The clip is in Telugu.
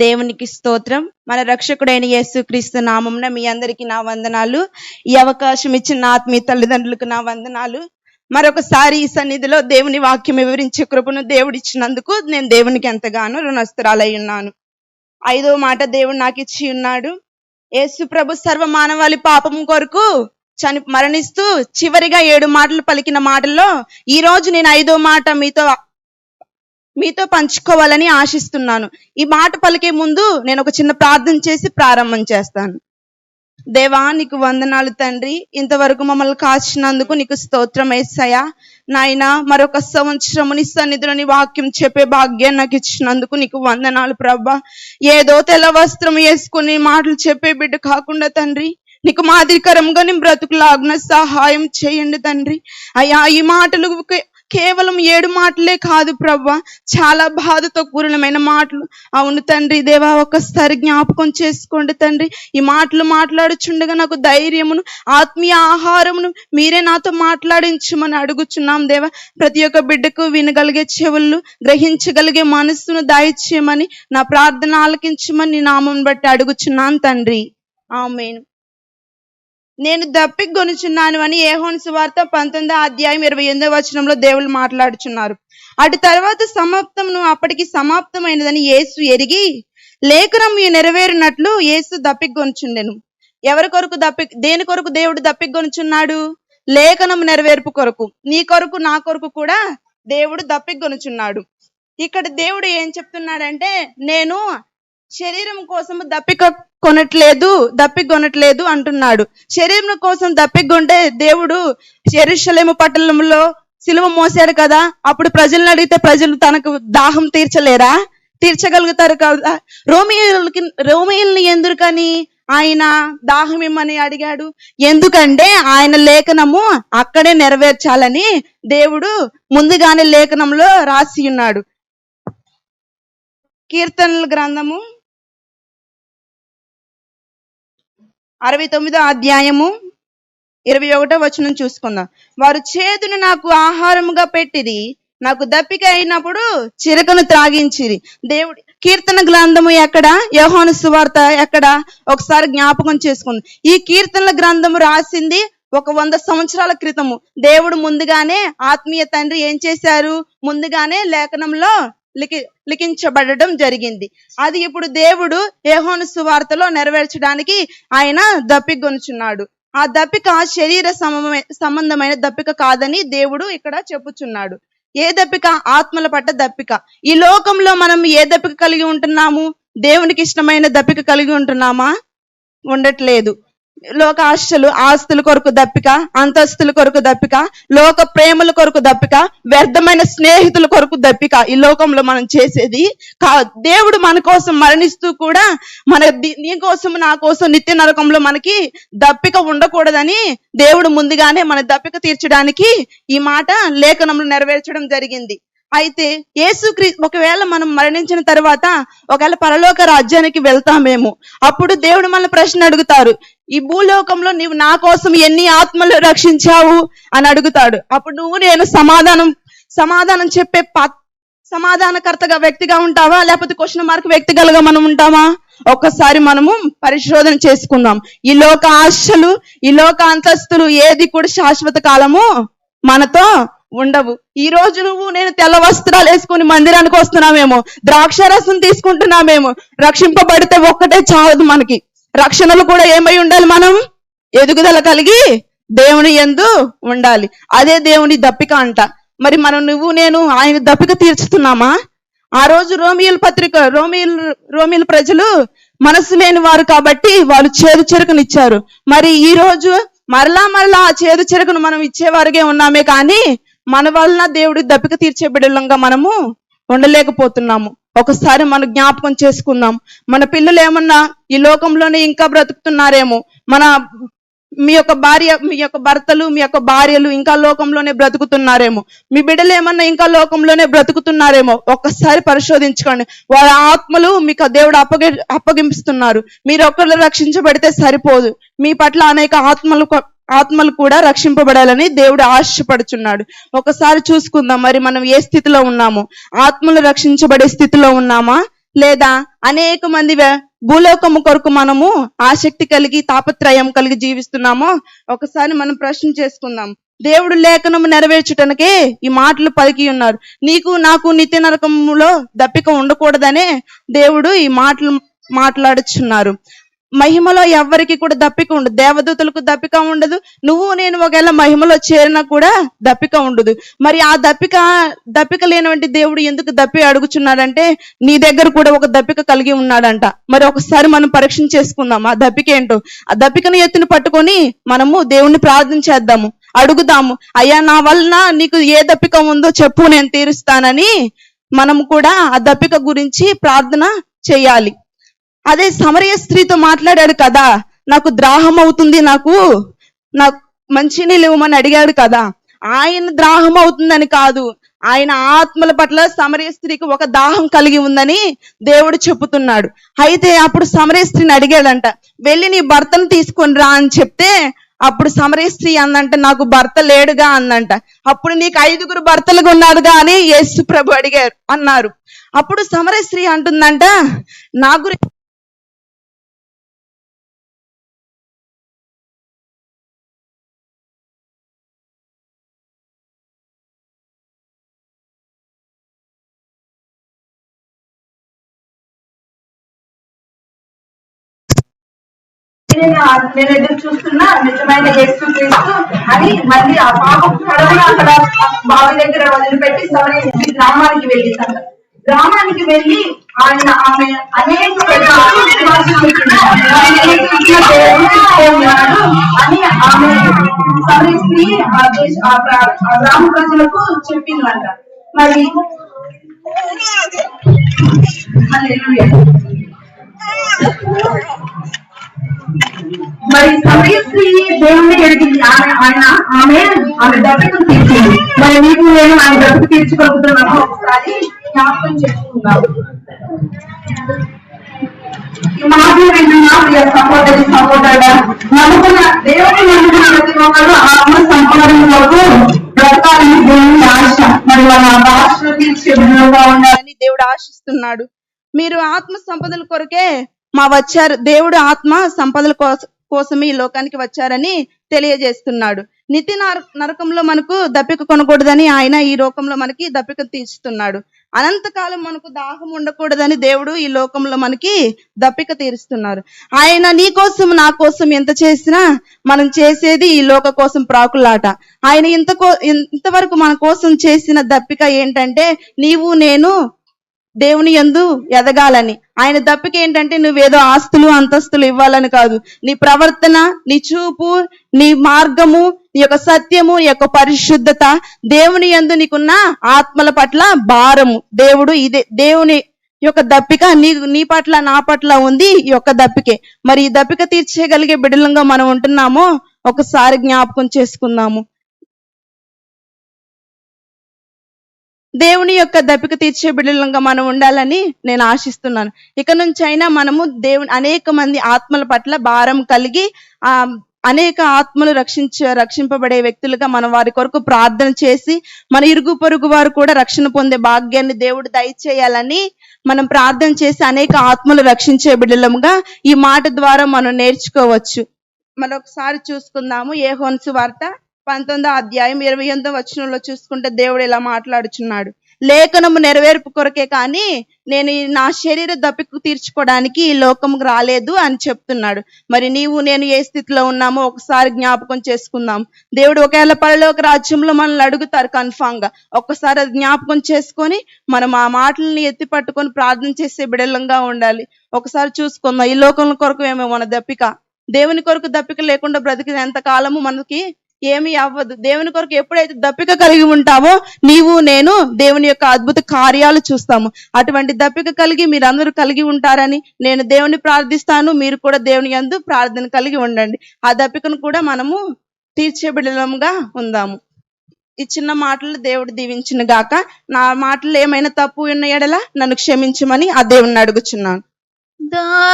దేవునికి స్తోత్రం. మన రక్షకుడైన యేసుక్రీస్తు నామంన మీ అందరికీ నా వందనాలు. ఈ అవకాశం ఇచ్చిన నా ఆత్మీయ తల్లిదండ్రులకు నా వందనాలు. మరొకసారి ఈ సన్నిధిలో దేవుని వాక్యం వివరించే కృపను దేవుడిచ్చినందుకు నేను దేవునికి ఎంతగానో రుణస్తురాలై ఉన్నాను. ఐదో మాట దేవుడు నాకు ఇచ్చి ఉన్నాడు. యేసు ప్రభు సర్వ మానవాళి పాపం కొరకు చని మరణిస్తూ చివరిగా ఏడు మాటలు పలికిన మాటల్లో ఈ రోజు నేను ఐదో మాట మీతో మీతో పంచుకోవాలని ఆశిస్తున్నాను. ఈ మాట పలికే ముందు నేను ఒక చిన్న ప్రార్థన చేసి ప్రారంభం చేస్తాను. దేవా నీకు వందనాలు తండ్రి. ఇంతవరకు మమ్మల్ని కాచినందుకు నీకు స్తోత్రం వేసాయా నాయన మరొక సంవత్సరము నీ సన్నిధిలో నీ వాక్యం చెప్పే భాగ్యం నాకు ఇచ్చినందుకు నీకు వందనాలు ప్రభా. ఏదో తెల్ల వస్త్రం వేసుకుని మాటలు చెప్పే బిడ్డ కాకుండా తండ్రి నీకు మాదిరికరంగా నీ బ్రతుకులాగున సహాయం చేయండి తండ్రి. అయ్యా ఈ మాటలు కేవలం ఏడు మాటలే కాదు ప్రభా చాలా బాధతో పూర్ణమైన మాటలు. అవును తండ్రి దేవా ఒక్కసారి జ్ఞాపకం చేసుకోండి తండ్రి. ఈ మాటలు మాట్లాడుచుండగా నాకు ధైర్యమును ఆత్మీయ ఆహారమును మీరే నాతో మాట్లాడించమని అడుగుచున్నాం దేవా. ప్రతి ఒక్క బిడ్డకు వినగలిగే చెవులు గ్రహించగలిగే మనస్సును దయచేయమని నా ప్రార్థన ఆలకించమని నామం బట్టి అడుగుచున్నాను తండ్రి. ఆమెను. నేను దప్పికి గొనుచున్నాను అని ఏహోన్ సువార్త పంతొమ్మిదో అధ్యాయం ఇరవై ఎనిమిదో వచనంలో దేవుడు మాట్లాడుచున్నారు. అటు తర్వాత సమాప్తమును అప్పటికి సమాప్తమైనదని యేసు ఎరిగి లేఖనం ఈ నెరవేరినట్లు యేసు దప్పిగొనుచుండెను ఎవరి కొరకు దప్పి దేని కొరకు దేవుడు దప్పిగొనుచున్నాడు లేఖనం నెరవేర్పు కొరకు. నీ కొరకు నా కొరకు కూడా దేవుడు దప్పిగొనుచున్నాడు ఇక్కడ దేవుడు ఏం చెప్తున్నాడంటే నేను శరీరం కోసం దప్పిక కొనట్లేదు దప్పికొనట్లేదు అంటున్నాడు. శరీరం కోసం దప్పికొంటే దేవుడు శరీరలేము పట్టణంలో సిలువ మోసాడు కదా? అప్పుడు ప్రజలను అడిగితే ప్రజలు తనకు దాహం తీర్చలేరా? తీర్చగలుగుతారు కదా? రోమియోలకి రోమియోల్ని ఎందుకని ఆయన దాహం ఇమ్మని అడిగాడు? ఎందుకంటే ఆయన లేఖనము అక్కడే నెరవేర్చాలని దేవుడు ముందుగానే లేఖనంలో రాసి ఉన్నాడు. కీర్తనల గ్రంథము అరవై తొమ్మిదో అధ్యాయము ఇరవై ఒకటో వచనం చూసుకుందాం. వారు చేదును నాకు ఆహారముగా పెట్టిది నాకు దప్పిక అయినప్పుడు చిరకను త్రాగించిరి. దేవుడి కీర్తన గ్రంథము ఎక్కడ? యోహాను సువార్త ఎక్కడ? ఒకసారి జ్ఞాపకం చేసుకుంది. ఈ కీర్తనల గ్రంథము రాసింది ఒక వంద సంవత్సరాల క్రితము. దేవుడు ముందుగానే ఆత్మీయ తండ్రి ఏం చేశారు? ముందుగానే లేఖనంలో లిఖి లిఖించబడడం జరిగింది. అది ఇప్పుడు దేవుడు ఏహోను సువార్తలో నెరవేర్చడానికి ఆయన దప్పిగొనుచున్నాడు ఆ దప్పిక శరీర సంబంధమైన దప్పిక కాదని దేవుడు ఇక్కడ చెప్పుచున్నాడు. ఏ దప్పిక? ఆత్మల పట్ట దప్పిక. ఈ లోకంలో మనం ఏ దప్పిక కలిగి ఉంటున్నాము? దేవునికి ఇష్టమైన దప్పిక కలిగి ఉంటున్నామా? ఉండట్లేదు. లోక ఆశలు ఆస్తుల కొరకు దప్పిక అంతస్తుల కొరకు దప్పిక లోక ప్రేమల కొరకు దప్పిక వ్యర్థమైన స్నేహితుల కొరకు దప్పిక. ఈ లోకంలో మనం చేసేది కా దేవుడు మన కోసం మరణిస్తూ కూడా మన నీ కోసం నా కోసం నిత్య నరకంలో మనకి దప్పిక ఉండకూడదని దేవుడు ముందుగానే మన దప్పిక తీర్చడానికి ఈ మాట లేఖనంలో నెరవేర్చడం జరిగింది. అయితే యేసుక్రీ ఒకవేళ మనం మరణించిన తర్వాత ఒకవేళ పరలోక రాజ్యానికి వెళ్తామేమో అప్పుడు దేవుడు మన ప్రశ్న అడుగుతారు ఈ భూలోకంలో నీవు నా కోసం ఎన్ని ఆత్మలు రక్షించావు? అని అడుగుతాడు. అప్పుడు నువ్వు నేను సమాధానం సమాధానం చెప్పే ప- సమాధానకర్తగా వ్యక్తిగా ఉంటావా? లేకపోతే క్వశ్చన్ మార్క్ వ్యక్తిగలుగా మనం ఉంటామా? ఒక్కసారి మనము పరిశోధన చేసుకుందాం. ఈ లోక ఆశలు ఈ లోక అంతస్తులు ఏది కూడా శాశ్వత కాలము మనతో ఉండవు. ఈ రోజు నువ్వు నేను తెల్ల వస్త్రాలు వేసుకుని మందిరానికి వస్తున్నామేమో ద్రాక్ష రసం తీసుకుంటున్నామేమో రక్షింపబడితే ఒక్కటే చాలదు మనకి. రక్షణలు కూడా ఏమై ఉండాలి మనం? ఎదుగుదల కలిగి దేవుని ఎందు ఉండాలి. అదే దేవుని దప్పిక అంట. మరి మనం నువ్వు నేను ఆయన దప్పిక తీర్చుతున్నామా? ఆ రోజు రోమియోల పత్రిక రోమియోల రోమియోల ప్రజలు మనసు లేని వారు కాబట్టి వాళ్ళు చేదు చెరుకునిచ్చారు. మరి ఈ రోజు మరలా మరలా ఆ చేదు చెరుకును మనం ఇచ్చేవారుగా ఉన్నామే కానీ మన వలన దేవుడి దప్పిక తీర్చే బిడ్డలంగా మనము ఉండలేకపోతున్నాము. ఒకసారి మనం జ్ఞాపకం చేసుకుందాం. మన పిల్లలు ఏమన్నా ఈ లోకంలోనే ఇంకా బ్రతుకుతున్నారేమో. మన మీ యొక్క భార్య మీ యొక్క భర్తలు మీ యొక్క భార్యలు ఇంకా లోకంలోనే బ్రతుకుతున్నారేమో. మీ బిడ్డలు ఏమన్నా ఇంకా లోకంలోనే బ్రతుకుతున్నారేమో. ఒక్కసారి పరిశోధించుకోండి. వాళ్ళ ఆత్మలు మీకు దేవుడు అప్పగి అప్పగిస్తున్నారు మీరు ఒక్కరు రక్షించబడితే సరిపోదు. మీ పట్ల అనేక ఆత్మలు ఆత్మలు కూడా రక్షింపబడాలని దేవుడు ఆశపడుచున్నాడు. ఒకసారి చూసుకుందాం మరి మనం ఏ స్థితిలో ఉన్నాము? ఆత్మలు రక్షించబడే స్థితిలో ఉన్నామా? లేదా అనేక మంది భూలోకము కొరకు మనము ఆసక్తి కలిగి తాపత్రయం కలిగి జీవిస్తున్నామో? ఒకసారి మనం ప్రశ్న చేసుకుందాం. దేవుడు లేఖనము నెరవేర్చుటనకే ఈ మాటలు పలికి ఉన్నారు. నీకు నాకు నిత్య నరకములో దప్పిక ఉండకూడదనే దేవుడు ఈ మాటలు మాట్లాడుచున్నారు. మహిమలో ఎవ్వరికి కూడా దప్పిక ఉండదు దేవదూతలకు దప్పిక ఉండదు. నువ్వు నేను ఒకవేళ మహిమలో చేరినా కూడా దప్పిక ఉండదు. మరి ఆ దప్పిక దప్పిక లేనివంటి దేవుడు ఎందుకు దప్పి అడుగుచున్నాడంటే నీ దగ్గర కూడా ఒక దప్పిక కలిగి ఉన్నాడంట. మరి ఒకసారి మనం పరీక్ష చేసుకుందాం. ఆ దప్పిక ఏంటో? ఆ దప్పికను ఎత్తుని పట్టుకొని మనము దేవుణ్ణి ప్రార్థన చేద్దాము. అడుగుదాము అయ్యా నా వలన నీకు ఏ దప్పిక ఉందో చెప్పు నేను తీరుస్తానని మనం కూడా ఆ దప్పిక గురించి ప్రార్థన చేయాలి. అదే సమరయ స్త్రీతో మాట్లాడాడు కదా. నాకు ద్రాహం అవుతుంది నాకు నాకు మంచినీళ్ళు ఇవ్వమని అడిగాడు కదా. ఆయన ద్రాహం అవుతుందని కాదు. ఆయన ఆత్మల పట్ల సమరయ స్త్రీకి ఒక దాహం కలిగి ఉందని దేవుడు చెబుతున్నాడు. అయితే అప్పుడు సమరయ స్త్రీని అడిగాడంట వెళ్ళి నీ భర్తను తీసుకొని రా అని చెప్తే అప్పుడు సమరయ స్త్రీ అందంట నాకు భర్త లేడుగా అందంట అప్పుడు నీకు ఐదుగురు భర్తలుగా ఉన్నారుగా అని యేసు ప్రభు అడిగారు అన్నారు. అప్పుడు సమరయ స్త్రీ అంటుందంట నా గురించి నేను ఎదురు చూస్తున్నా నిజమైన యేసు క్రీస్తు అని మళ్ళీ ఆ పాపం పడవను అక్కడ బావి దగ్గర వదిలిపెట్టి సమరేసి గ్రామానికి వెళ్ళిందంట. గ్రామానికి వెళ్ళి ఆయన ఆమె అనేక అని ఆమె ఆ దేశ ఆ గ్రామ ప్రజలకు చెప్పిందంట. మరి హల్లెలూయా. మరి సమయస్త్రీ దేవుణ్ణి ఎడిగింది ఆయన ఆమె ఆమె దత్తత తీర్చింది. మరి నీకు నేను ఆమె దత్తత తీర్చుకోగలుగుతున్నాను? ఒకసారి జ్ఞాపకం చేసుకున్నాను వింటున్నా ప్రియ సహోదరి సహోదరుడ నమ్ముకున్న దేవుని నమ్ముకున్న ప్రతి ఒక్కరు ఆత్మ బ్రతకాలని దేవుని ఆశ. మరి వాళ్ళ భాషను తీర్చే దేవుడు ఆశిస్తున్నాడు. మీరు ఆత్మ సంపదల కొరకే మా వచ్చారు. దేవుడు ఆత్మ సంపదల కోసం కోసమే ఈ లోకానికి వచ్చారని తెలియజేస్తున్నాడు. నితి నరకంలో మనకు దప్పిక కొనకూడదని ఆయన ఈ లోకంలో మనకి దప్పిక తీరుస్తున్నాడు అనంతకాలం మనకు దాహం ఉండకూడదని దేవుడు ఈ లోకంలో మనకి దప్పిక తీరుస్తున్నారు. ఆయన నీ కోసం నా కోసం ఎంత చేసినా మనం చేసేది ఈ లోక కోసం ప్రాకులాట. ఆయన ఇంత ఇంతవరకు మన కోసం చేసిన దప్పిక ఏంటంటే నీవు నేను దేవుని యందు ఎదగాలని. ఆయన దప్పిక ఏంటంటే నువ్వేదో ఆస్తులు అంతస్తులు ఇవ్వాలని కాదు. నీ ప్రవర్తన నీ చూపు నీ మార్గము నీ యొక్క సత్యము నీ యొక్క పరిశుద్ధత దేవుని యందు నీకున్న ఆత్మల పట్ల భారము. దేవుడు ఇదే దేవుని యొక్క దప్పిక నీ నీ పట్ల నా పట్ల ఉంది ఈ యొక్క దప్పికే. మరి ఈ దప్పిక తీర్చేయగలిగే బిడ్డలంగా మనం ఉంటున్నామో ఒకసారి జ్ఞాపకం చేసుకుందాము. దేవుని యొక్క దప్పిక తీర్చే బిడ్డలంగా మనం ఉండాలని నేను ఆశిస్తున్నాను. ఇక నుంచి అయినా మనము దేవుని అనేక మంది ఆత్మల పట్ల భారం కలిగి ఆ అనేక ఆత్మలు రక్షించ రక్షింపబడే వ్యక్తులుగా మనం వారి కొరకు ప్రార్థన చేసి మన ఇరుగు పొరుగు వారు కూడా రక్షణ పొందే భాగ్యాన్ని దేవుడు దయచేయాలని మనం ప్రార్థన చేసి అనేక ఆత్మలు రక్షించే బిడ్డలముగా ఈ మాట ద్వారా మనం నేర్చుకోవచ్చు. మరొకసారి చూసుకుందాము. ఏ హోన్సు వార్త పంతొమ్మిదో అధ్యాయం ఇరవై ఎనిమిదో వచనంలో చూసుకుంటే దేవుడు ఇలా మాట్లాడుచున్నాడు. లేఖనము నెరవేర్పు కొరకే కానీ నేను నా శరీర దప్పికు తీర్చుకోవడానికి ఈ లోకముకు రాలేదు అని చెప్తున్నాడు. మరి నీవు నేను ఏ స్థితిలో ఉన్నామో ఒకసారి జ్ఞాపకం చేసుకుందాం. దేవుడు ఒకవేళ పరలోక రాజ్యంలో మనల్ని అడుగుతారు కన్ఫామ్గా. ఒక్కసారి అది జ్ఞాపకం చేసుకొని మనం ఆ మాటల్ని ఎత్తి పట్టుకొని ప్రార్థన చేసే బిడలంగా ఉండాలి. ఒకసారి చూసుకుందాం. ఈ లోకం కొరకు ఏమో మన దప్పిక. దేవుని కొరకు దప్పిక లేకుండా బ్రతికిన ఎంత కాలము మనకి ఏమి అవ్వదు. దేవుని కొరకు ఎప్పుడైతే దప్పిక కలిగి ఉంటామో నీవు నేను దేవుని యొక్క అద్భుత కార్యాలు చూస్తాము. అటువంటి దప్పిక కలిగి మీరందరూ కలిగి ఉంటారని నేను దేవుని ప్రార్థిస్తాను. మీరు కూడా దేవుని యందు ప్రార్థన కలిగి ఉండండి. ఆ దప్పికను కూడా మనము తీర్చబిడలంగా ఉందాము. ఈ చిన్న మాటలు దేవుడు దీవించిన గాక నా మాటలు ఏమైనా తప్పు ఉన్న ఎడల నన్ను క్షమించమని ఆ దేవుణ్ణి అడుగుచున్నాను.